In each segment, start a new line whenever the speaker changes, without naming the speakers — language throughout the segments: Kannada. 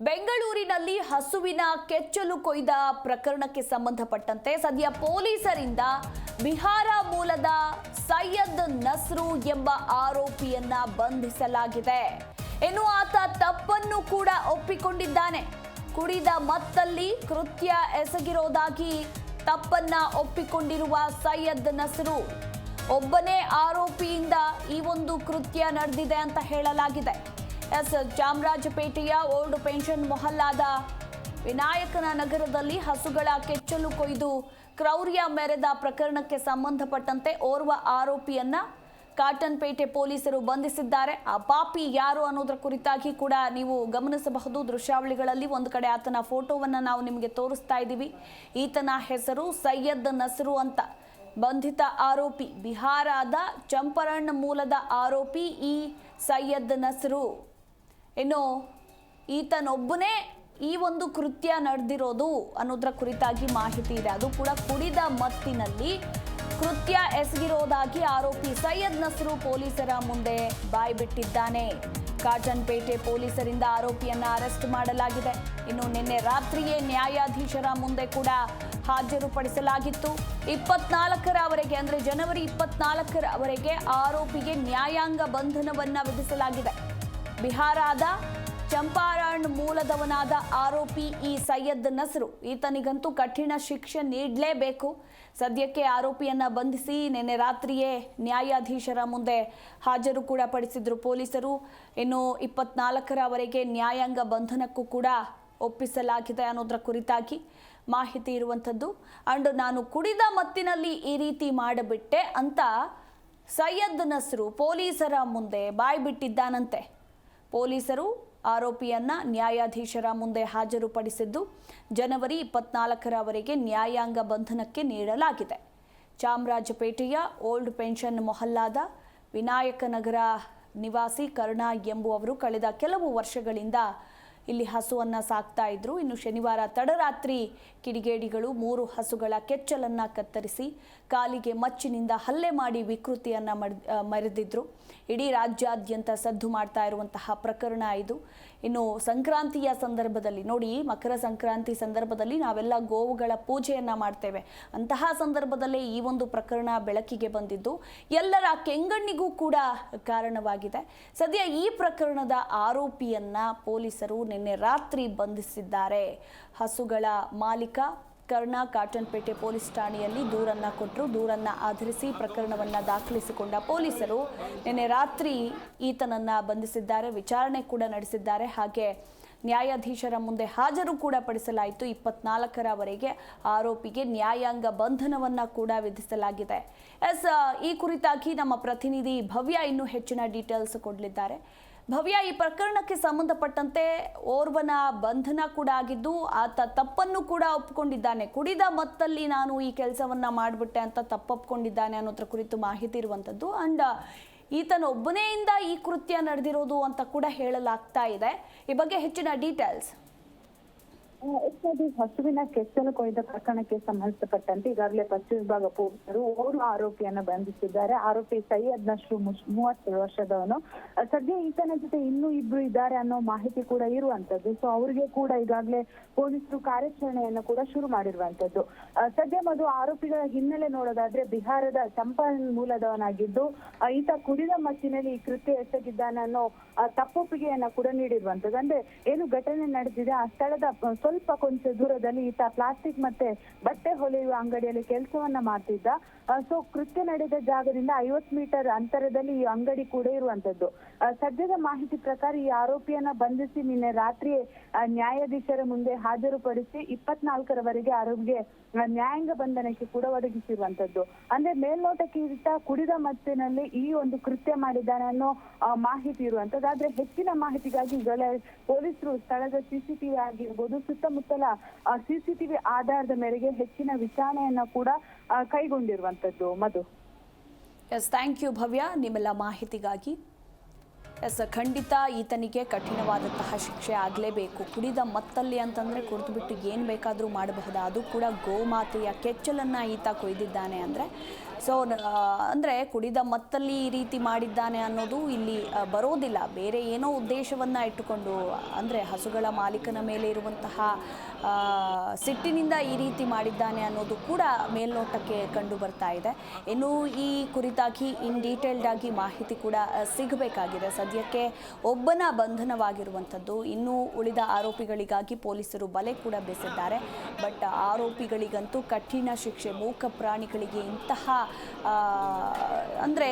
ಬೆಂಗಳೂರಿನಲ್ಲಿ ಹಸುವಿನ ಕೆಚ್ಚಲು ಕೊಯ್ದ ಪ್ರಕರಣಕ್ಕೆ ಸಂಬಂಧಪಟ್ಟಂತೆ ಸದ್ಯ ಪೊಲೀಸರಿಂದ ಬಿಹಾರ ಮೂಲದ ಸೈಯದ್ ನಸ್ರು ಎಂಬ ಆರೋಪಿಯನ್ನ ಬಂಧಿಸಲಾಗಿದೆ. ಇನ್ನು ಆತ ತಪ್ಪನ್ನು ಕೂಡ ಒಪ್ಪಿಕೊಂಡಿದ್ದಾನೆ. ಕುಡಿದ ಮತ್ತಲ್ಲಿ ಕೃತ್ಯ ಎಸಗಿರೋದಾಗಿ ತಪ್ಪನ್ನ ಒಪ್ಪಿಕೊಂಡಿರುವ ಸೈಯದ್ ನಸ್ರು. ಒಬ್ಬನೇ ಆರೋಪಿಯಿಂದ ಈ ಒಂದು ಕೃತ್ಯ ನಡೆದಿದೆ ಅಂತ ಹೇಳಲಾಗಿದೆ. ಎಸ್ ಚಾಮರಾಜಪೇಟೆಯ ಓಲ್ಡ್ ಪೆನ್ಷನ್ ಮೊಹಲ್ಲಾದ ವಿನಾಯಕನ ನಗರದಲ್ಲಿ ಹಸುಗಳ ಕೆಚ್ಚಲು ಕೊಯ್ದು ಕ್ರೌರ್ಯ ಮೆರೆದ ಪ್ರಕರಣಕ್ಕೆ ಸಂಬಂಧಪಟ್ಟಂತೆ ಓರ್ವ ಆರೋಪಿಯನ್ನ ಕಾಟನ್ಪೇಟೆ ಪೊಲೀಸರು ಬಂಧಿಸಿದ್ದಾರೆ. ಆ ಪಾಪಿ ಯಾರು ಅನ್ನೋದರ ಕುರಿತಾಗಿ ಕೂಡ ನೀವು ಗಮನಿಸಬಹುದು. ದೃಶ್ಯಾವಳಿಗಳಲ್ಲಿ ಒಂದು ಕಡೆ ಆತನ ಫೋಟೋವನ್ನು ನಾವು ನಿಮಗೆ ತೋರಿಸ್ತಾ ಇದ್ದೀವಿ. ಈತನ ಹೆಸರು ಸೈಯದ್ ನಸರು ಅಂತ. ಬಂಧಿತ ಆರೋಪಿ. ಬಿಹಾರದ ಚಂಪರಣ್ ಮೂಲದ ಆರೋಪಿ ಈ ಸೈಯದ್ ನಸರು. ಇನ್ನು ಈತನೊಬ್ಬನೇ ಈ ಒಂದು ಕೃತ್ಯ ನಡೆದಿರೋದು ಅನ್ನೋದ್ರ ಕುರಿತಾಗಿ ಮಾಹಿತಿ ಇದೆ. ಅದು ಕೂಡ ಕುಡಿದ ಮತ್ತಿನಲ್ಲಿ ಕೃತ್ಯ ಎಸಗಿರೋದಾಗಿ ಆರೋಪಿ ಸೈಯದ್ ನಸರು ಪೊಲೀಸರ ಮುಂದೆ ಬಾಯ್ಬಿಟ್ಟಿದ್ದಾನೆ ಕಾಟನ್ಪೇಟೆ ಪೊಲೀಸರಿಂದ ಆರೋಪಿಯನ್ನ ಅರೆಸ್ಟ್ ಮಾಡಲಾಗಿದೆ. ಇನ್ನು ನಿನ್ನೆ ರಾತ್ರಿಯೇ ನ್ಯಾಯಾಧೀಶರ ಮುಂದೆ ಕೂಡ ಹಾಜರುಪಡಿಸಲಾಗಿತ್ತು. ಇಪ್ಪತ್ನಾಲ್ಕರವರೆಗೆ ಅಂದ್ರೆ ಜನವರಿ ಇಪ್ಪತ್ನಾಲ್ಕರವರೆಗೆ ಆರೋಪಿಗೆ ನ್ಯಾಯಾಂಗ ಬಂಧನವನ್ನ ವಿಧಿಸಲಾಗಿದೆ. ಬಿಹಾರದ ಚಂಪಾರಣ್ ಮೂಲದವನಾದ ಆರೋಪಿ ಈ ಸೈಯದ್ ನಸರು. ಈತನಿಗಂತೂ ಕಠಿಣ ಶಿಕ್ಷೆ ನೀಡಲೇಬೇಕು. ಸದ್ಯಕ್ಕೆ ಆರೋಪಿಯನ್ನ ಬಂಧಿಸಿ ನಿನ್ನೆ ರಾತ್ರಿಯೇ ನ್ಯಾಯಾಧೀಶರ ಮುಂದೆ ಹಾಜರು ಕೂಡ ಪಡಿಸಿದ್ರು ಪೊಲೀಸರು. ಇನ್ನು ಇಪ್ಪತ್ನಾಲ್ಕರವರೆಗೆ ನ್ಯಾಯಾಂಗ ಬಂಧನಕ್ಕೂ ಕೂಡ ಒಪ್ಪಿಸಲಾಗಿದೆ ಅನ್ನೋದರ ಕುರಿತಾಗಿ ಮಾಹಿತಿ ಇರುವಂಥದ್ದು. ಅಂಡ್ ನಾನು ಕುಡಿದ ಮತ್ತಿನಲ್ಲಿ ಈ ರೀತಿ ಮಾಡಿಬಿಟ್ಟೆ ಅಂತ ಸೈಯದ್ ನಸರು ಪೊಲೀಸರ ಮುಂದೆ ಬಾಯ್ಬಿಟ್ಟಿದ್ದಾನಂತೆ. ಪೊಲೀಸರು ಆರೋಪಿಯನ್ನ ನ್ಯಾಯಾಧೀಶರ ಮುಂದೆ ಹಾಜರುಪಡಿಸಿದ್ದು, ಜನವರಿ ಇಪ್ಪತ್ನಾಲ್ಕರವರೆಗೆ ನ್ಯಾಯಾಂಗ ಬಂಧನಕ್ಕೆ ನೀಡಲಾಗಿದೆ. ಚಾಮರಾಜಪೇಟೆಯ ಓಲ್ಡ್ ಪೆನ್ಷನ್ ಮೊಹಲ್ಲಾದ ವಿನಾಯಕನಗರ ನಿವಾಸಿ ಕರುಣಾ ಎಂಬುವವರು ಕಳೆದ ಕೆಲವು ವರ್ಷಗಳಿಂದ ಇಲ್ಲಿ ಹಸುವನ್ನ ಸಾಕ್ತಾ ಇದ್ರು. ಇನ್ನು ಶನಿವಾರ ತಡರಾತ್ರಿ ಕಿಡಿಗೇಡಿಗಳು ಮೂರು ಹಸುಗಳ ಕೆಚ್ಚಲನ್ನ ಕತ್ತರಿಸಿ ಕಾಲಿಗೆ ಮಚ್ಚಿನಿಂದ ಹಲ್ಲೆ ಮಾಡಿ ವಿಕೃತಿಯನ್ನ ಮರೆದಿದ್ರು. ಇಡೀ ರಾಜ್ಯಾದ್ಯಂತ ಸದ್ದು ಮಾಡ್ತಾ ಇರುವಂತಹ ಪ್ರಕರಣ ಇದು. ಇನ್ನು ಸಂಕ್ರಾಂತಿಯ ಸಂದರ್ಭದಲ್ಲಿ ನೋಡಿ, ಮಕರ ಸಂಕ್ರಾಂತಿ ಸಂದರ್ಭದಲ್ಲಿ ನಾವೆಲ್ಲ ಗೋವುಗಳ ಪೂಜೆಯನ್ನ ಮಾಡ್ತೇವೆ. ಅಂತಹ ಸಂದರ್ಭದಲ್ಲೇ ಈ ಒಂದು ಪ್ರಕರಣ ಬೆಳಕಿಗೆ ಬಂದಿದ್ದು ಎಲ್ಲರ ಕೆಂಗಣ್ಣಿಗೂ ಕೂಡ ಕಾರಣವಾಗಿದೆ. ಸದ್ಯ ಈ ಪ್ರಕರಣದ ಆರೋಪಿಯನ್ನ ಪೊಲೀಸರು ನಿನ್ನೆ ರಾತ್ರಿ ಬಂಧಿಸಿದ್ದಾರೆ. ಹಸುಗಳ ಮಾಲೀಕ ಕರ್ಣ ಕಾಟನ್ಪೇಟೆ ಪೊಲೀಸ್ ಠಾಣೆಯಲ್ಲಿ ದೂರನ್ನ ಕೊಟ್ಟರು. ದೂರನ್ನ ಆಧರಿಸಿ ಪ್ರಕರಣವನ್ನ ದಾಖಲಿಸಿಕೊಂಡ ಪೊಲೀಸರು ನಿನ್ನೆ ರಾತ್ರಿ ಈತನನ್ನ ಬಂಧಿಸಿದ್ದಾರೆ. ವಿಚಾರಣೆ ಕೂಡ ನಡೆಸಿದ್ದಾರೆ. ಹಾಗೆ ನ್ಯಾಯಾಧೀಶರ ಮುಂದೆ ಹಾಜರು ಕೂಡ ಪಡಿಸಲಾಯಿತು. ಇಪ್ಪತ್ನಾಲ್ಕರವರೆಗೆ ಆರೋಪಿಗೆ ನ್ಯಾಯಾಂಗ ಬಂಧನವನ್ನ ಕೂಡ ವಿಧಿಸಲಾಗಿದೆ. ಎಸ್ ಈ ಕುರಿತಾಗಿ ನಮ್ಮ ಪ್ರತಿನಿಧಿ ಭವ್ಯ ಇನ್ನೂ ಹೆಚ್ಚಿನ ಡೀಟೇಲ್ಸ್ ಕೊಡಲಿದ್ದಾರೆ. ಭವ್ಯ ಈ ಪ್ರಕರಣಕ್ಕೆ ಸಂಬಂಧಪಟ್ಟಂತೆ ಓರ್ವನ ಬಂಧನ ಕೂಡ ಆಗಿದ್ದು, ಆತ ತಪ್ಪನ್ನು ಕೂಡ ಒಪ್ಪಿಕೊಂಡಿದ್ದಾನೆ ಕುಡಿದ ಮತ್ತಲ್ಲಿ ನಾನು ಈ ಕೆಲಸವನ್ನ ಮಾಡಿಬಿಟ್ಟೆ ಅಂತ ತಪ್ಪೊಪ್ಕೊಂಡಿದ್ದಾನೆ ಅನ್ನೋದ್ರ ಕುರಿತು ಮಾಹಿತಿ ಇರುವಂಥದ್ದು ಅಂಡ್ ಈತನೊಬ್ಬನೆಯಿಂದ ಈ ಕೃತ್ಯ ನಡೆದಿರೋದು ಅಂತ ಕೂಡ ಹೇಳಲಾಗ್ತಾ ಇದೆ. ಈ ಬಗ್ಗೆ ಹೆಚ್ಚಿನ ಡೀಟೇಲ್ಸ್
ಹೆಚ್ಚಾಗಿ ಹಸುವಿನ ಕೆಚ್ಚಲು ಕೊಯ್ದ ಪ್ರಕರಣಕ್ಕೆ ಸಂಬಂಧಪಟ್ಟಂತೆ ಈಗಾಗಲೇ ಪಶ್ಚಿಮ ವಿಭಾಗ ಪೊಲೀಸರು ಓರ್ವ ಆರೋಪಿಯನ್ನು ಬಂಧಿಸಿದ್ದಾರೆ. ಆರೋಪಿ ಸೈಯದ್ ನಶ್ರು ಮೂವತ್ತು ವರ್ಷದವನು. ಸದ್ಯ ಈತನ ಜೊತೆ ಇನ್ನೂ ಇಬ್ರು ಇದ್ದಾರೆ ಅನ್ನೋ ಮಾಹಿತಿ ಕೂಡ ಇರುವಂತದ್ದು. ಸೊ ಅವರಿಗೆ ಕೂಡ ಈಗಾಗಲೇ ಪೊಲೀಸರು ಕಾರ್ಯಾಚರಣೆಯನ್ನು ಕೂಡ ಶುರು ಮಾಡಿರುವಂತದ್ದು. ಸದ್ಯ ಮದು ಆರೋಪಿಗಳ ಹಿನ್ನೆಲೆ ನೋಡೋದಾದ್ರೆ ಬಿಹಾರದ ಮೂಲದವನಾಗಿದ್ದು ಈತ ಕುಡಿದ ಮತ್ತಿನಲ್ಲಿ ಈ ಕೃತ್ಯ ಎಸಗಿದ್ದಾನೆ ಅನ್ನೋ ಅಹ್ ತಪ್ಪೊಪ್ಪಿಗೆಯನ್ನ ಕೂಡ ನೀಡಿರುವಂತದ್ದು. ಅಂದ್ರೆ ಏನು ಘಟನೆ ನಡೆದಿದೆ, ಆ ಸ್ಥಳದ ಸ್ವಲ್ಪ ಕೊಂಚ ದೂರದಲ್ಲಿ ಈತ ಪ್ಲಾಸ್ಟಿಕ್ ಮತ್ತೆ ಬಟ್ಟೆ ಹೊಲಿಯುವ ಅಂಗಡಿಯಲ್ಲಿ ಕೆಲಸವನ್ನ ಮಾಡ್ತಿದ್ದ. ಸೊ ಕೃತ್ಯ ನಡೆದ ಜಾಗದಿಂದ ಐವತ್ ಮೀಟರ್ ಅಂತರದಲ್ಲಿ ಈ ಅಂಗಡಿ ಕೂಡ ಇರುವಂತದ್ದು. ಸದ್ಯದ ಮಾಹಿತಿ ಪ್ರಕಾರ ಈ ಆರೋಪಿಯನ್ನ ಬಂಧಿಸಿ ನಿನ್ನೆ ರಾತ್ರಿ ನ್ಯಾಯಾಧೀಶರ ಮುಂದೆ ಹಾಜರುಪಡಿಸಿ ಇಪ್ಪತ್ನಾಲ್ಕರವರೆಗೆ ಆರೋಪಿಗೆ ನ್ಯಾಯಾಂಗ ಬಂಧನಕ್ಕೆ ಕೂಡ ಒದಗಿಸಿರುವಂತದ್ದು. ಅಂದ್ರೆ ಮೇಲ್ನೋಟಕ್ಕೆ ಈತ ಕುಡಿದ ಮತ್ತಿನಲ್ಲಿ ಈ ಒಂದು ಕೃತ್ಯ ಮಾಡಿದ್ದಾನೆ ಅನ್ನೋ ಮಾಹಿತಿ ಇರುವಂತದ್ದು. ಆದ್ರೆ ಹೆಚ್ಚಿನ ಮಾಹಿತಿಗಾಗಿ ಪೊಲೀಸರು ಸ್ಥಳದ ಸಿಸಿಟಿವಿ ಆಗಿರ್ಬೋದು ಸುತ್ತಮುತ್ತಲ ಸಿಸಿಟಿವಿ ಆಧಾರದ ಮೇರೆಗೆ ಹೆಚ್ಚಿನ ವಿಚಾರಣೆಯನ್ನ ಕೂಡ ಕೈಗೊಂಡಿರುವಂತದ್ದು, Madhu.
Yes thank you Bhavya. ನಿಮ್ಮೆಲ್ಲ ಮಾಹಿತಿಗಾಗಿ. ಎಸ್, ಖಂಡಿತ ಈತನಿಗೆ ಕಠಿಣವಾದಂತಹ ಶಿಕ್ಷೆ ಆಗಲೇಬೇಕು. ಕುಡಿದ ಮತ್ತಲ್ಲಿ ಅಂತಂದರೆ ಕುಡಿದ್ಬಿಟ್ಟು ಏನು ಬೇಕಾದರೂ ಮಾಡಬಹುದಾ. ಅದು ಕೂಡ ಗೋಮಾತೆಯ ಕೆಚ್ಚಲನ್ನು ಈತ ಕೊಯ್ದಿದ್ದಾನೆ ಅಂದರೆ. ಸೊ ಅಂದರೆ ಕುಡಿದ ಮತ್ತಲ್ಲಿ ಈ ರೀತಿ ಮಾಡಿದ್ದಾನೆ ಅನ್ನೋದು ಇಲ್ಲಿ ಬರೋದಿಲ್ಲ. ಬೇರೆ ಏನೋ ಉದ್ದೇಶವನ್ನು ಇಟ್ಟುಕೊಂಡು, ಅಂದರೆ ಹಸುಗಳ ಮಾಲೀಕನ ಮೇಲೆ ಇರುವಂತಹ ಸಿಟ್ಟಿನಿಂದ ಈ ರೀತಿ ಮಾಡಿದ್ದಾನೆ ಅನ್ನೋದು ಕೂಡ ಮೇಲ್ನೋಟಕ್ಕೆ ಕಂಡು ಬರ್ತಾ ಇದೆ. ಇನ್ನು ಈ ಕುರಿತಾಗಿ ಇನ್ ಡೀಟೇಲ್ಡ್ ಆಗಿ ಮಾಹಿತಿ ಕೂಡ ಸಿಗಬೇಕಾಗಿದೆ ಸಿಗಬೇಕಾಗಿದೆ. ಸದ್ಯಕ್ಕೆ ಒಬ್ಬನ ಬಂಧನವಾಗಿರುವಂಥದ್ದು. ಇನ್ನು ಉಳಿದ ಆರೋಪಿಗಳಿಗಾಗಿ ಪೊಲೀಸರು ಬಲೆ ಕೂಡ ಬೆಸಿದ್ದಾರೆ. ಬಟ್ ಆರೋಪಿಗಳಿಗಂತೂ ಕಠಿಣ ಶಿಕ್ಷೆ, ಮೂಕ ಪ್ರಾಣಿಗಳಿಗೆ ಇಂತಹ ಅಂದರೆ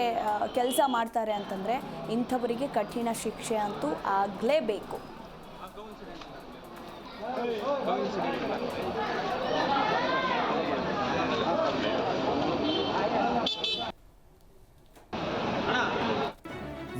ಕೆಲಸ ಮಾಡ್ತಾರೆ ಅಂತಂದರೆ ಇಂಥವರಿಗೆ ಕಠಿಣ ಶಿಕ್ಷೆ ಅಂತೂ ಆಗಲೇಬೇಕು.